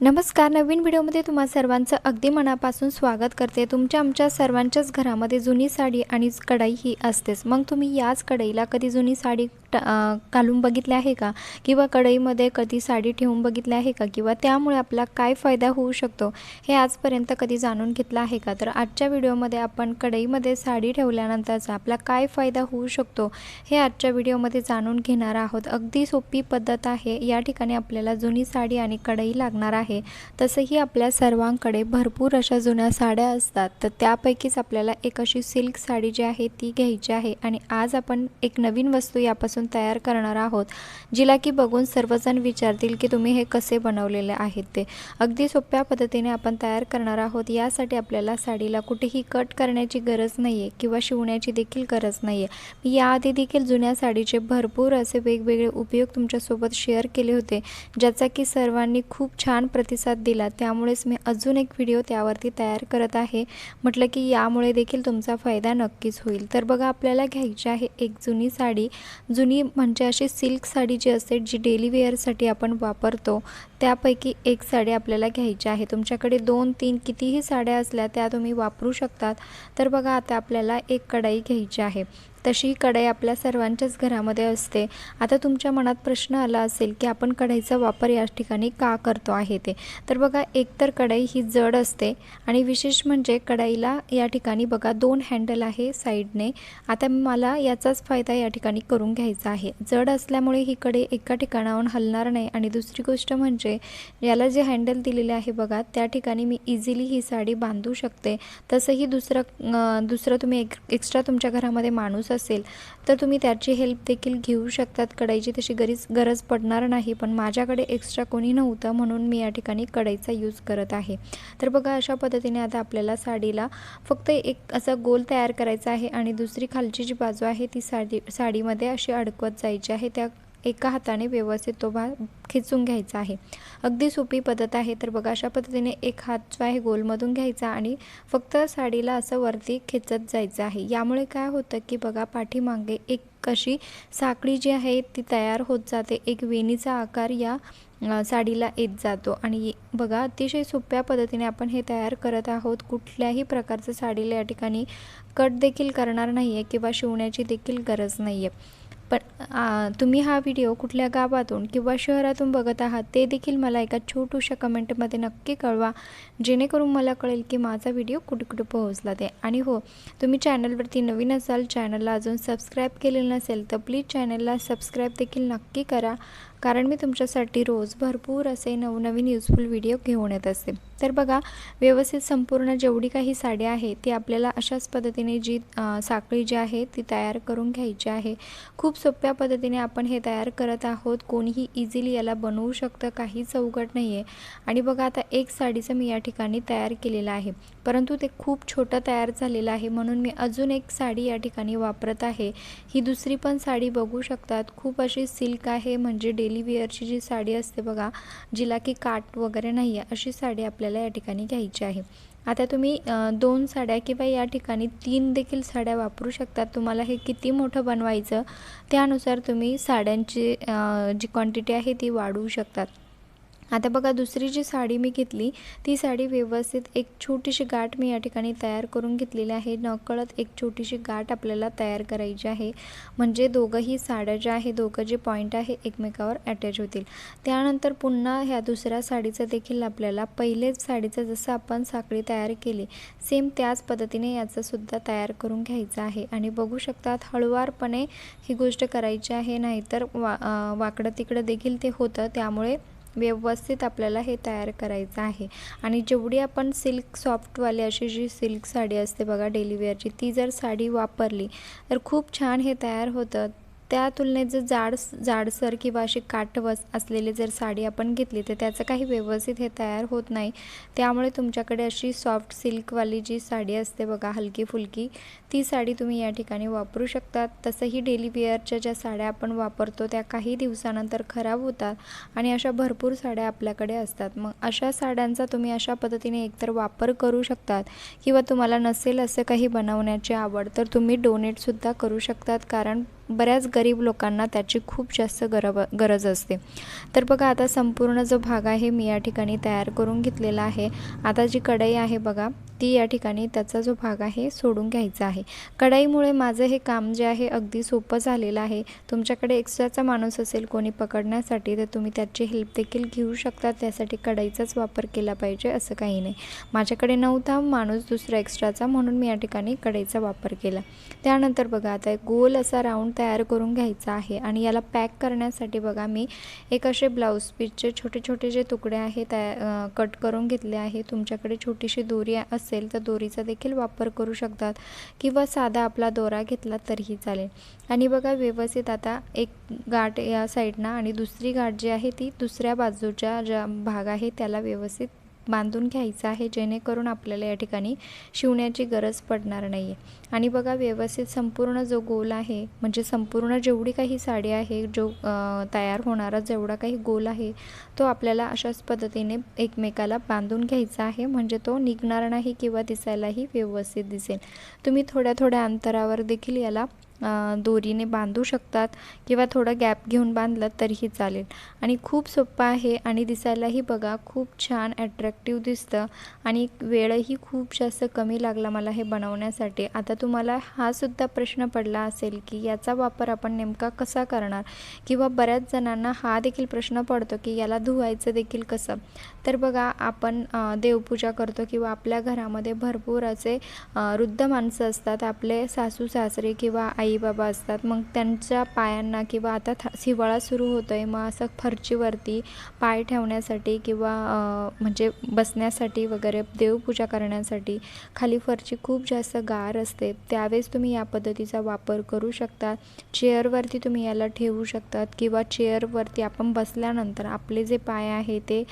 नमस्कार नवीन व्हिडिओमध्ये तुम्हा सर्वांचं अगदी मनापासून स्वागत करते. तुमच्या आमच्या सर्वांच्याच घरामध्ये जुनी साडी आणि कढाई ही असतेच. मग तुम्ही याच कढईला कधी जुनी साडी टा घालून बघितले आहे का? किंवा कढईमध्ये कधी साडी ठेवून बघितली आहे का? किंवा त्यामुळे आपला काय फायदा होऊ शकतो? हे आजपर्यंत कधी जाणून घेतलं आहे का? तर आजच्या व्हिडिओमध्ये आपण कढईमध्ये साडी ठेवल्यानंतरचा आपला काय फायदा होऊ शकतो हे आजच्या व्हिडिओमध्ये जाणून घेणार आहोत. अगदी सोपी पद्धत आहे. या ठिकाणी आपल्याला जुनी साडी आणि कढई लागणार आहे. तसंही आपल्या सर्वांकडे भरपूर अशा जुन्या साड्या असतात. तर त्यापैकीच आपल्याला एक अशी सिल्क साडी जी आहे ती घ्यायची आहे. आणि आज आपण एक नवीन वस्तू यापासून तयार करणार आहोत जिला की बघून सर्वजण विचारतील की तुम्ही हे कसे बनवलेले आहेत ते. अगदी सोप्या पद्धतीने आपण तयार करणार आहोत. यासाठी आपल्याला साडीला कुठेही कट करण्याची गरज नाही आहे किंवा शिवण्याची देखील गरज नाही आहे मी याआधी देखील जुन्या साडीचे भरपूर असे वेगवेगळे उपयोग तुमच्यासोबत शेअर केले होते ज्याचा की सर्वांनी खूप छान प्रतिसाद दिला. त्यामुळेच मी अजून एक व्हिडिओ त्यावरती तयार करत आहे. म्हटलं की यामुळे देखील तुमचा फायदा नक्कीच होईल. तर बघा आपल्याला घ्यायची आहे एक जुनी साडी. जुनी म्हणजे अशी सिल्क साडी जी असते जी डेली वेअरसाठी आपण वापरतो त्यापैकी एक साडी आपल्याला घ्यायची आहे. तुमच्याकडे दोन तीन कितीही साड्या असल्या त्या तुम्ही वापरू शकतात. तर बघा आता आपल्याला एक कढाई घ्यायची आहे. तशी ही कढई आपल्या सर्वांच्याच घरामध्ये असते. आता तुमच्या मनात प्रश्न आला असेल की आपण कढईचा वापर या ठिकाणी का करतो आहे ते. तर बघा एकतर कढई ही जड असते आणि विशेष म्हणजे कढईला या ठिकाणी बघा दोन हँडल आहे साईडने. आता मला याचाच फायदा या ठिकाणी करून घ्यायचा आहे. जड असल्यामुळे ही कढई एका ठिकाणाहून हलणार नाही आणि दुसरी गोष्ट म्हणजे याला जे हँडल दिलेले आहे बघा त्या ठिकाणी मी इझिली ही साडी बांधू शकते. तसंही दुसरं दुसरं तुम्ही एक एक्स्ट्रा तुमच्या घरामध्ये माणूस असेल तर तुम्ही त्याची हेल्प देखील घेऊ शकतात कढईची. तशी गरीज गरज पडणार नाही पण माझ्याकडे एक्स्ट्रा कोणी नव्हतं म्हणून मी या ठिकाणी कढईचा यूज करत आहे. तर बघा अशा पद्धतीने आता आपल्याला साडीला फक्त एक असा गोल तयार करायचा आहे आणि दुसरी खालची जी बाजू आहे ती साडी साडीमध्ये अशी अडकवत जायची आहे. त्या एका हाताने व्यवस्थित तो भाग खिचून घ्यायचा आहे. अगदी सोपी पद्धत आहे तर बघा अशा पद्धतीने एक हात जो आहे गोलमधून घ्यायचा आणि फक्त साडीला असं वरती खेचत जायचं आहे. यामुळे काय होतं की बघा पाठीमागे एक अशी साखळी जी आहे ती तयार होत जाते. एक वेणीचा आकार या साडीला येत जातो. आणि बघा अतिशय सोप्या पद्धतीने आपण हे तयार करत आहोत. कुठल्याही प्रकारचं साडीला या ठिकाणी कट देखील करणार नाही आहे किंवा शिवण्याची देखील गरज नाही आहे पण तुम्ही हा व्हिडिओ कुठल्या गावातून किंवा शहरातून बघत आहात ते देखील मला एका छोटूशा कमेंटमध्ये नक्की कळवा. जेणेकरून मला कळेल की माझा व्हिडिओ कुठे कुठे पोहोचला ते. आणि हो तुम्ही चॅनलवरती नवीन असाल चॅनलला अजून सबस्क्राईब केलेलं नसेल तर प्लीज चॅनलला सबस्क्राईब देखील नक्की करा. कारण मी तुमच्यासाठी रोज भरपूर असे नवनवीन युजफुल व्हिडिओ घेऊन येत असते तर बघा व्यवस्थित संपूर्ण जेवढी काही साडी आहे ती आपल्याला अशाच पद्धतीने जी साखळी जी आहे ती तयार करून घ्यायची आहे. खूप सोप्या पद्धतीने आपण हे तयार करत आहोत. कोणीही इझिली याला बनवू शकतं काहीच अवघड नाही आहे आणि बघा आता एक साडीचं मी या ठिकाणी तयार केलेलं आहे. परंतु ते खूप छोटं तयार झालेलं आहे म्हणून मी अजून एक साडी या ठिकाणी वापरत आहे. ही दुसरी पण साडी बघू शकतात. खूप अशी सिल्क आहे म्हणजे डे डेली वेअरची जी साडी असते बघा जिला की काट वगैरे नाही आहे अशी साडी आपल्याला या ठिकाणी घ्यायची आहे. आता तुम्ही दोन साड्या किंवा या ठिकाणी तीन देखील साड्या वापरू शकतात तुम्हाला हे किती मोठं बनवायचं त्यानुसार तुम्ही साड्यांची जी क्वांटिटी आहे ती वाढवू शकतात. आता बघा दुसरी जी साडी मी घेतली ती साडी व्यवस्थित एक छोटीशी गाठ मी या ठिकाणी तयार करून घेतलेली आहे. नकळत एक छोटीशी गाठ आपल्याला तयार करायची आहे. म्हणजे दोघंही साड्या ज्या आहे दोघं जे पॉईंट आहे एकमेकावर अटॅच होतील. त्यानंतर पुन्हा ह्या दुसऱ्या साडीचं देखील आपल्याला पहिलेच साडीचं जसं आपण साखळी तयार केली सेम त्याच पद्धतीने याचं सुद्धा तयार करून घ्यायचं आहे. आणि बघू शकतात हळुवारपणे ही गोष्ट करायची आहे नाहीतर वा वाकडं तिकडं देखील ते होतं. त्यामुळे व्यवस्थित आपल्याला हे तयार करायचं आहे. आणि जेवढी आपण सिल्क सॉफ्टवाली अशी जी सिल्क साडी असते बघा डेलीवेअरची ती जर साडी वापरली तर खूप छान हे तयार होतं. त्या तुलनेत जर जाड जाडसर किंवा अशी काटवस असलेली जर साडी आपण घेतली तर त्याचं काही व्यवस्थित हे तयार होत नाही. त्यामुळे तुमच्याकडे अशी सॉफ्ट सिल्कवाली जी साडी असते बघा हलकी फुलकी ती साडी तुम्ही या ठिकाणी वापरू शकतात. तसंही डेली वेअरच्या ज्या साड्या आपण वापरतो त्या काही दिवसानंतर खराब होतात आणि अशा भरपूर साड्या आपल्याकडे असतात. मग अशा साड्यांचा तुम्ही अशा पद्धतीने एकतर वापर करू शकतात किंवा तुम्हाला नसेल असं काही बनवण्याची आवड तर तुम्ही डोनेटसुद्धा करू शकतात. कारण बऱ्याच गरीब लोकांना त्याची खूप जास्त गरब गरज असते. तर बघा आता संपूर्ण जो भाग आहे मी या ठिकाणी तयार करून घेतलेला आहे. आता जी कढई आहे बघा ती या ठिकाणी त्याचा जो भाग आहे सोडून घ्यायचा आहे. कढईमुळे माझं हे काम जे आहे अगदी सोपं झालेलं आहे. तुमच्याकडे एक्स्ट्राचा माणूस असेल कोणी पकडण्यासाठी तर तुम्ही त्याची हेल्प देखील घेऊ शकता. त्यासाठी कढईचाच वापर केला पाहिजे असं काही नाही. माझ्याकडे नव्हता माणूस दुसरा एक्स्ट्राचा म्हणून मी या ठिकाणी कढईचा वापर केला. त्यानंतर बघा आता एक गोल असा राऊंड तयार करून घ्यायचा आहे. आणि याला पॅक करण्यासाठी बघा मी एक असे ब्लाऊज पीसचे छोटे छोटे जे तुकडे आहे त्या कट करून घेतले आहे. तुमच्याकडे छोटीशी दोरी असेल तर दोरीचा देखील वापर करू शकतात किंवा साधा आपला दोरा घेतला तरीही चालेल. आणि बघा व्यवस्थित आता एक गाठ या साईडनं आणि दुसरी गाठ जी आहे ती दुसऱ्या बाजूच्या ज्या भाग आहे त्याला व्यवस्थित बांधून घ्यायचं आहे जेणेकरून आपल्याला या ठिकाणी शिवण्याची गरज पडणार नाही आहे आणि बघा व्यवस्थित संपूर्ण जो गोल आहे म्हणजे संपूर्ण जेवढी काही साडी आहे जो तयार होणारा जेवढा काही गोल आहे तो आपल्याला अशाच पद्धतीने एकमेकाला बांधून घ्यायचा आहे म्हणजे तो निघणार नाही किंवा दिसायलाही व्यवस्थित दिसेल. तुम्ही थोड्या थोड्या अंतरावर देखील याला दोरीने बांधू शकतात किंवा थोडं गॅप घेऊन बांधलं तरीही चालेल. आणि खूप सोपं आहे आणि दिसायलाही बघा खूप छान ॲट्रॅक्टिव्ह दिसतं आणि वेळही खूप जास्त कमी लागला मला हे बनवण्यासाठी. आता तुम्हाला हा सुद्धा प्रश्न पडला असेल की याचा वापर आपण नेमका कसा करणार? किंवा बऱ्याच जणांना हा देखील प्रश्न पडतो की याला धुवायचं देखील कसं? तर बघा आपण देवपूजा करतो किंवा आपल्या घरामध्ये भरपूर असे वृद्ध माणसं असतात. आपले सासू सासरे किंवा आई बाबा असतात मग त्यांच्या पायांना किंवा आता था हिवाळा सुरू होतो आहे मग असं फरचीवरती पाय ठेवण्यासाठी किंवा म्हणजे बसण्यासाठी वगैरे देवपूजा करण्यासाठी खाली फरची खूप जास्त गार असते. त्यावेळेस तुम्ही या पद्धतीचा वापर करू शकता. चेअरवरती तुम्ही याला ठेवू शकतात किंवा चेअरवरती आपण बसल्यानंतर आपले जे पाय आहे ते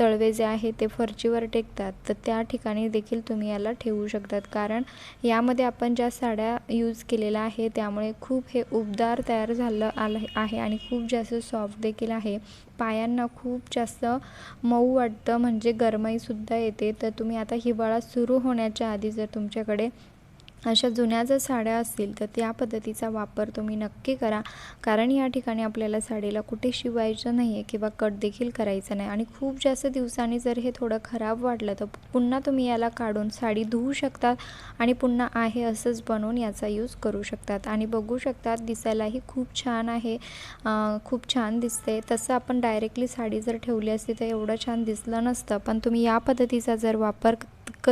तळवे जे आहे ते फरचीवर टेकतात. तर त्या ठिकाणी देखील तुम्ही याला ठेवू शकतात. कारण यामध्ये आपण ज्या साड्या यूज केलेल्या आहे त्यामुळे खूप हे उबदार तयार झालं आलं आहे आणि खूप जास्त सॉफ्ट देखील आहे. पायांना खूप जास्त मऊ वाटतं म्हणजे गरमाईसुद्धा येते. तर तुम्ही आता हिवाळा सुरू होण्याच्या आधी जर तुमच्याकडे अशा जुन्या जर साड्या असतील तर त्या पद्धतीचा वापर तुम्ही नक्की करा. कारण या ठिकाणी आपल्याला साडीला कुठे शिवायचं नाही आहे किंवा कट देखील करायचं नाही. आणि खूप जास्त दिवसांनी जर हे थोडं खराब वाटलं तर पुन्हा तुम्ही याला काढून साडी धुवू शकतात आणि पुन्हा आहे असंच बनवून याचा यूज करू शकतात. आणि बघू शकतात दिसायलाही खूप छान आहे. खूप छान दिसते. तसं आपण डायरेक्टली साडी जर ठेवली असती तर एवढं छान दिसलं नसतं. पण तुम्ही या पद्धतीचा जर वापर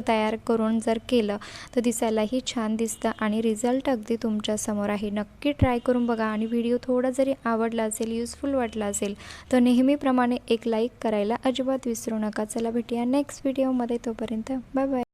तयार करून जर केलं तर दिसायलाही छान दिसतं आणि रिझल्ट अगदी तुमच्यासमोर आहे. नक्की ट्राय करून बघा आणि व्हिडिओ थोडा जरी आवडला असेल युजफुल वाटला असेल तर नेहमीप्रमाणे एक लाईक करायला अजिबात विसरू नका. चला भेटूया नेक्स्ट व्हिडिओमध्ये. तोपर्यंत बाय बाय.